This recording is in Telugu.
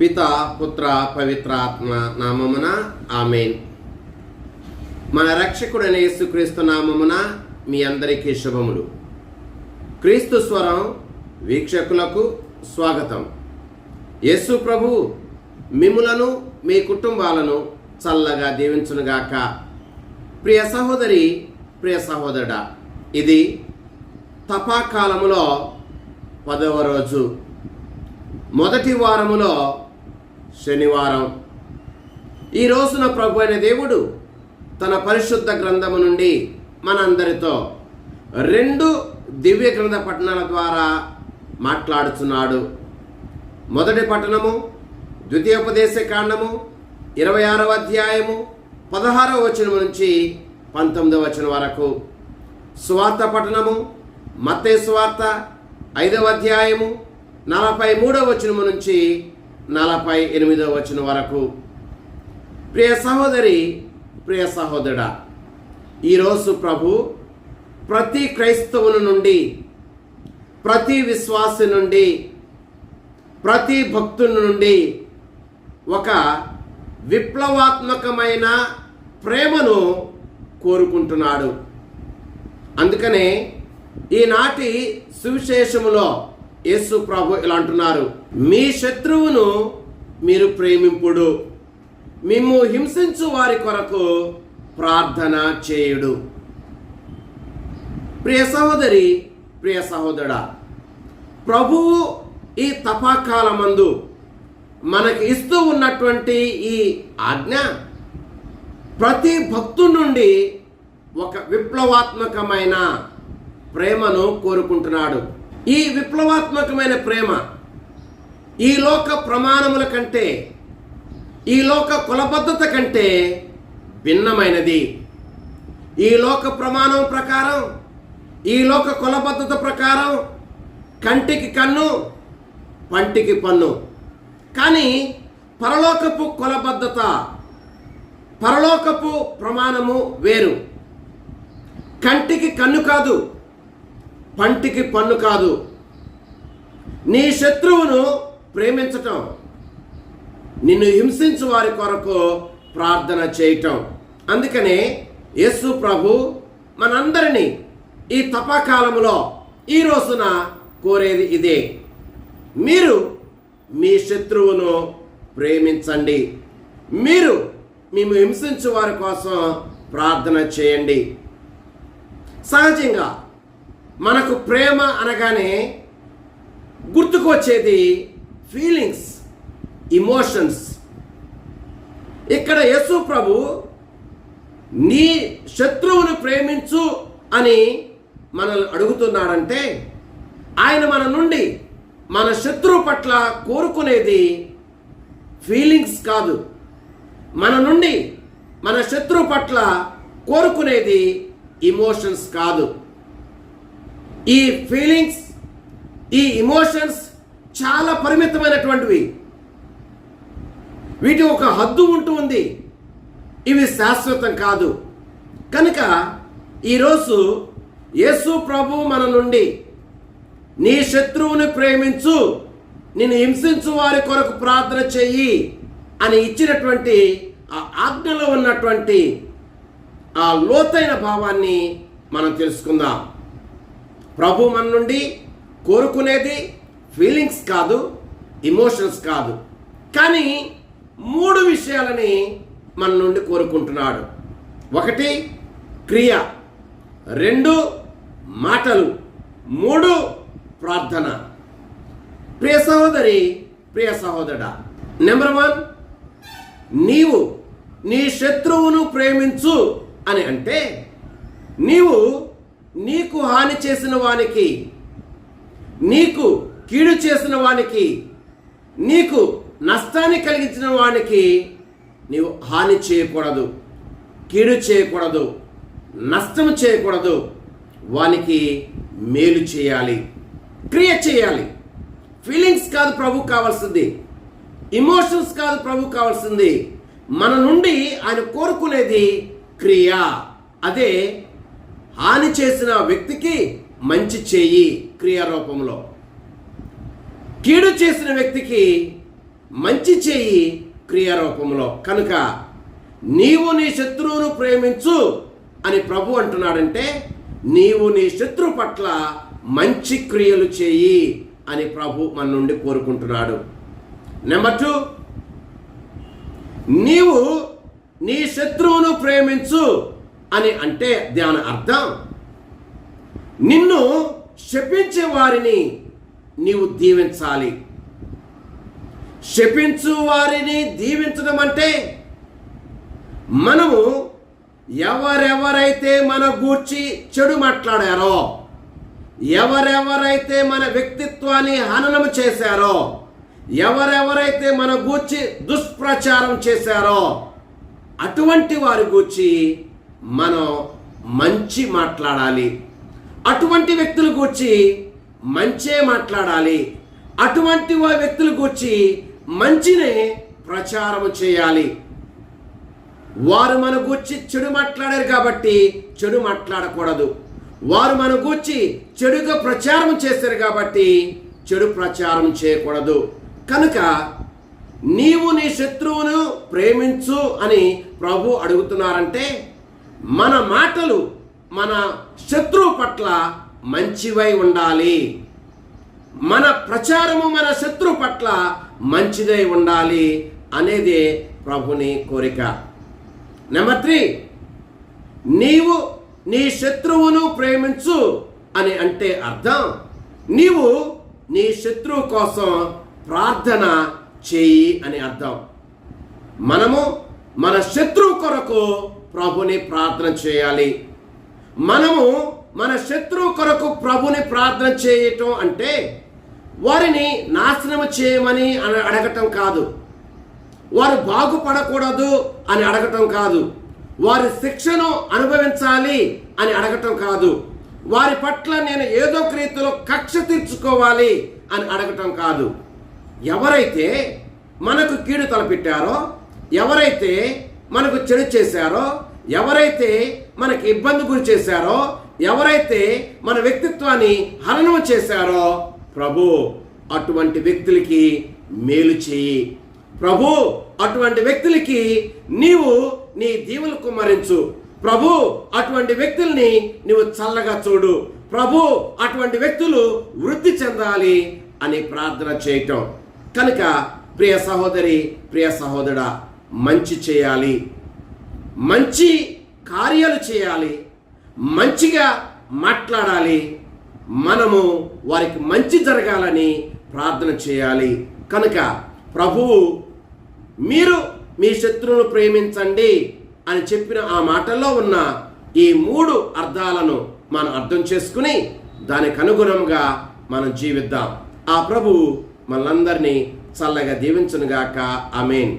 పిత పుత్ర పవిత్రాత్మ నామమున ఆమెన్. మన రక్షకుడైన యేసుక్రీస్తు నామమున మీ అందరికీ శుభములు. క్రీస్తు స్వరం వీక్షకులకు స్వాగతం. యేసు ప్రభు మిములను మీ కుటుంబాలను చల్లగా దీవించునుగాక. ప్రియ సహోదరి ప్రియ సహోదరుడా ఇది తపాకాలములో పదవ రోజు. మొదటి వారములో శనివారం. ఈ రోజున ప్రభు అయిన దేవుడు తన పరిశుద్ధ గ్రంథము నుండి మనందరితో రెండు దివ్య గ్రంథ పట్టణాల ద్వారా మాట్లాడుతున్నాడు మొదటి పట్టణము ద్వితీయోపదేశ కాండము ఇరవై ఆరవ అధ్యాయము పదహారవ వచనం నుంచి పంతొమ్మిదవ వచనం వరకు. స్వార్థ పట్టణము మత్తే స్వార్థ ఐదవ అధ్యాయము నలభై మూడవ వచనము నుంచి నలభై ఎనిమిదో వచ్చిన వరకు. ప్రియ సహోదరి ప్రియ సహోదరుడా ఈరోజు ప్రభు ప్రతి క్రైస్తవుని నుండి ప్రతి విశ్వాసి నుండి ప్రతి భక్తుని నుండి ఒక విప్లవాత్మకమైన ప్రేమను కోరుకుంటున్నాడు. అందుకనే ఈనాటి సువిశేషములో యేసు ప్రభు ఇలా అంటున్నారు మీ శత్రువును మీరు ప్రేమింపుడు మిమ్ము హింసించు వారి కొరకు ప్రార్థన చేయుడు. ప్రియ సహోదరి ప్రియ సహోదరుడా ప్రభువు ఈ తపాకాలమందు మనకి ఇస్తూ ఉన్నటువంటి ఈ ఆజ్ఞ ప్రతి భక్తు నుండి ఒక విప్లవాత్మకమైన ప్రేమను కోరుకుంటున్నాడు. ఈ విప్లవాత్మకమైన ప్రేమ ఈ లోక ప్రమాణముల కంటే ఈ లోక కులబద్ధత కంటే భిన్నమైనది. ఈ లోక ప్రమాణం ప్రకారం ఈ లోక కులబద్ధత ప్రకారం కంటికి కన్ను పంటికి పన్ను. కానీ పరలోకపు కులబద్ధత పరలోకపు ప్రమాణము వేరు. కంటికి కన్ను కాదు పంటికి పన్ను కాదు. నీ శత్రువును ప్రేమించటం నిన్ను హింసించు వారి కొరకు ప్రార్థన చేయటం. అందుకనే యేసు ప్రభు మనందరినీ ఈ తపాకాలములో ఈ రోజున కోరేది ఇదే. మీరు మీ శత్రువును ప్రేమించండి. మీరు మేము హింసించు వారి కోసం ప్రార్థన చేయండి. సహజంగా మనకు ప్రేమ అనగానే గుర్తుకు వచ్చేది ఫీలింగ్స్ ఇమోషన్స్ ఇక్కడ యేసు ప్రభు నీ శత్రువును ప్రేమించు అని మనల్ని అడుగుతున్నాడంటే ఆయన మన నుండి మన శత్రువు పట్ల కోరుకునేది ఫీలింగ్స్ కాదు. మన నుండి మన శత్రువు పట్ల కోరుకునేది ఇమోషన్స్ కాదు. ఈ ఫీలింగ్స్ ఈ ఇమోషన్స్ చాలా పరిమితమైనటువంటివి. వీటి ఒక హద్దు ఉంటుంది ఇవి శాశ్వతం కాదు. కనుక ఈరోజు యేసు ప్రభు మన నుండి నీ శత్రువుని ప్రేమించు నిన్ను హింసించు వారి కొరకు ప్రార్థన చెయ్యి అని ఇచ్చినటువంటి ఆ ఆజ్ఞలో ఉన్నటువంటి ఆ లోతైన భావాన్ని మనం తెలుసుకుందాం. ప్రభు మన నుండి కోరుకునేది ఫీలింగ్స్ కాదు ఇమోషన్స్ కాదు. కానీ మూడు విషయాలని మన నుండి కోరుకుంటున్నాడు. ఒకటి క్రియ. రెండు మాటలు. మూడు ప్రార్థన. ప్రియ సహోదరి ప్రియ సహోదరుడ నెంబర్ వన్ నీవు నీ శత్రువును ప్రేమించు అని అంటే నీవు నీకు హాని చేసిన వానికి నీకు కీడు చేసిన వానికి నీకు నష్టాన్ని కలిగించిన వానికి నీవు హాని చేయకూడదు కీడు చేయకూడదు నష్టం చేయకూడదు. వానికి మేలు చేయాలి క్రియ చేయాలి. ఫీలింగ్స్ కాదు ప్రభు కావాల్సింది ఇమోషన్స్ కాదు ప్రభు కావాల్సింది. మన నుండి ఆయన కోరుకునేది క్రియ అదే హాని చేసిన వ్యక్తికి మంచి చేయి క్రియారూపంలో. కీడు చేసిన వ్యక్తికి మంచి చేయి క్రియారూపంలో. కనుక నీవు నీ శత్రువును ప్రేమించు అని ప్రభు అంటున్నాడంటే నీవు నీ శత్రు పట్ల మంచి క్రియలు చేయి అని ప్రభు మన నుండి కోరుకుంటున్నాడు. నెంబర్ టూ నీవు నీ శత్రువును ప్రేమించు అని అంటే దాని అర్థం? నిన్ను శపించే వారిని నీవు దీవించాలి. శపించు వారిని దీవించడం అంటే మనము ఎవరెవరైతే మన గూర్చి చెడు మాట్లాడారో ఎవరెవరైతే మన వ్యక్తిత్వాన్ని హననం చేశారో ఎవరెవరైతే మన గూర్చి దుష్ప్రచారం చేశారో అటువంటి వారి గూర్చి మనం మంచి మాట్లాడాలి. అటువంటి వ్యక్తుల గూర్చి మంచే మాట్లాడాలి. అటువంటి వ్యక్తుల గూర్చి మంచినే ప్రచారం చేయాలి. వారు మన గూర్చి చెడు మాట్లాడారు కాబట్టి చెడు మాట్లాడకూడదు. వారు మన గూర్చి చెడుగా ప్రచారం చేశారు కాబట్టి చెడు ప్రచారం చేయకూడదు. కనుక నీవు నీ శత్రువును ప్రేమించు అని ప్రభు అడుగుతున్నారంటే మన మాటలు మన శత్రువు పట్ల మంచివై ఉండాలి. మన ప్రచారము మన శత్రు పట్ల మంచిదై ఉండాలి అనేది ప్రభుని కోరిక. నెంబర్ త్రీ నీవు నీ శత్రువును ప్రేమించు అని అంటే అర్థం. నీవు నీ శత్రువు కోసం ప్రార్థన చేయి అని అర్థం. మనము మన శత్రువు కొరకు ప్రభుని ప్రార్థన చేయాలి. మనము మన శత్రువు కొరకు ప్రభుని ప్రార్థన చేయటం అంటే వారిని నాశనం చేయమని అని అడగటం కాదు. వారు బాగుపడకూడదు అని అడగటం కాదు. వారి శిక్షను అనుభవించాలి అని అడగటం కాదు. వారి పట్ల నేను ఏదో ఒక రీతిలో కక్ష తీర్చుకోవాలి అని అడగటం కాదు. ఎవరైతే మనకు కీడు తలపెట్టారో ఎవరైతే మనకు చెడు చేశారో ఎవరైతే మనకి ఇబ్బంది గురి చేశారో ఎవరైతే మన వ్యక్తిత్వాన్ని హననం చేశారో ప్రభు అటువంటి వ్యక్తులకి మేలు చేయి. ప్రభు అటువంటి వ్యక్తులకి నీవు నీ దీవులు కుమ్మరించు. ప్రభు అటువంటి వ్యక్తుల్ని నీవు చల్లగా చూడు. ప్రభు అటువంటి వ్యక్తులు వృద్ధి చెందాలి అని ప్రార్థన చేయటం. కనుక ప్రియ సహోదరి ప్రియ సహోదరా మంచి చేయాలి. మంచి కార్యాలు చేయాలి. మంచిగా మాట్లాడాలి. మనము వారికి మంచి జరగాలని ప్రార్థన చేయాలి. కనుక ప్రభువు మీరు మీ శత్రువును ప్రేమించండి అని చెప్పిన ఆ మాటల్లో ఉన్న ఈ మూడు అర్థాలను మనం అర్థం చేసుకుని దానికి అనుగుణంగా మనం జీవిద్దాం. ఆ ప్రభువు మనందరినీ చల్లగా దీవించునుగాక. ఆమెన్.